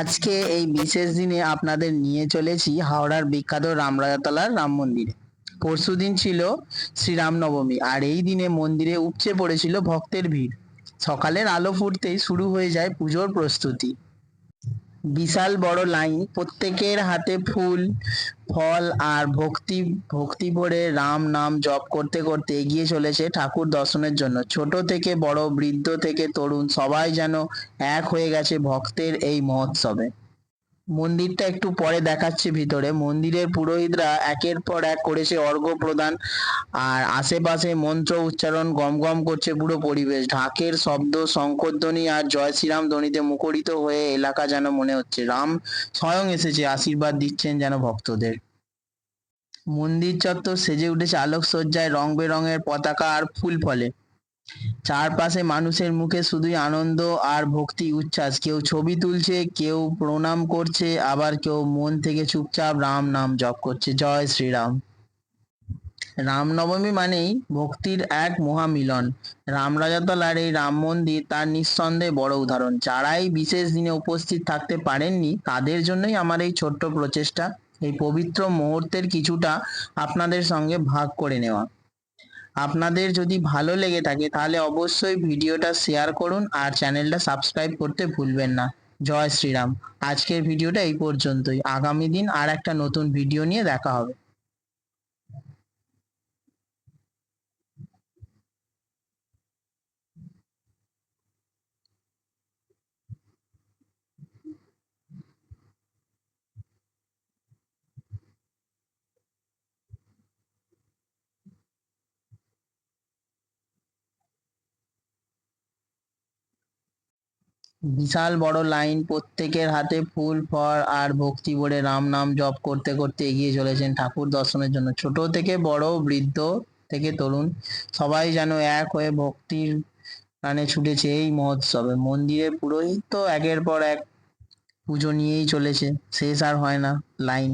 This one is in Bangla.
আজকে এই বিশেষ দিনে আপনাদের নিয়ে চলেছি হাওড়ার বিখ্যাত রামরাজাতলার রাম মন্দিরে। পরশু দিন ছিল শ্রীরামনবমী আর এই দিনে মন্দিরে উপচে পড়েছিল ভক্তের ভিড়। সকালের আলো ফুটতেই শুরু হয়ে যায় পুজোর প্রস্তুতি। বিশাল বড় লাইন প্রত্যেকের হাতে ফুল, ফল আর ভক্তি ভক্তি ভরে রাম নাম জপ করতে করতে এগিয়ে চলেছে ঠাকুর দর্শনের জন্য। ছোট থেকে বড়, বৃদ্ধ থেকে তরুণ সবাই যেন এক হয়ে গেছে ভক্তের এই মহোৎসবে। মন্দিরটা একটু পরে দেখাচ্ছে ভিতরে। মন্দিরের পুরোহিতরা একের পর এক করেছে অর্ঘ্য প্রদান আর আশেপাশে মন্ত্র উচ্চারণ গম গম করছে পুরো পরিবেশ। ঢাকের শব্দ শঙ্করধ্বনি আর জয় শ্রীরাম ধ্বনিতে মুখরিত হয়ে এলাকা যেন মনে হচ্ছে। রাম স্বয়ং এসেছে, আশীর্বাদ দিচ্ছেন যেন ভক্তদের। মন্দির চত্বর সেজে উঠেছে আলোকসজ্জায় রং বেরঙের পতাকা আর ফুল ফলে। চারপাশে মানুষের মুখে শুধুই আনন্দ আর ভক্তি উচ্ছ্বাস। কেউ ছবি তুলছে, কেউ প্রণাম করছে, আবার কেউ মন থেকে চুপচাপ রাম নাম জপ করছে। জয় শ্রীরাম। রামনবমী মানেই ভক্তির এক মহামিলন। রামরাজাতলার এই রাম মন্দির তার নিঃসন্দেহে বড় উদাহরণ। যারাই বিশেষ দিনে উপস্থিত থাকতে পারেননি, তাদের জন্যই আমার এই ছোট্ট প্রচেষ্টা, এই পবিত্র মুহূর্তের কিছুটা আপনাদের সঙ্গে ভাগ করে নেওয়া। আপনাদের যদি ভালো লেগে থাকে, তাহলে অবশ্যই ভিডিওটা শেয়ার করুন আর চ্যানেলটা সাবস্ক্রাইব করতে ভুলবেন না। জয় শ্রীরাম। আজকের ভিডিওটা এই পর্যন্তই। আগামী দিন আর একটা নতুন ভিডিও নিয়ে দেখা হবে। বিশাল বড় লাইন, প্রত্যেকের হাতে ফুল, ফল আর ভক্তি ভরে রাম নাম জপ করতে করতে এগিয়ে চলেছেন ঠাকুর দর্শনের জন্য। ছোট থেকে বড়, বৃদ্ধ থেকে তরুণ, সবাই যেন এক হয়ে ভক্তির প্রাণে ছুটেছে এই মহোৎসবে। মন্দিরে পুরোহিত তো একের পর এক পুজো নিয়েই চলেছে, শেষ আর হয় না লাইন।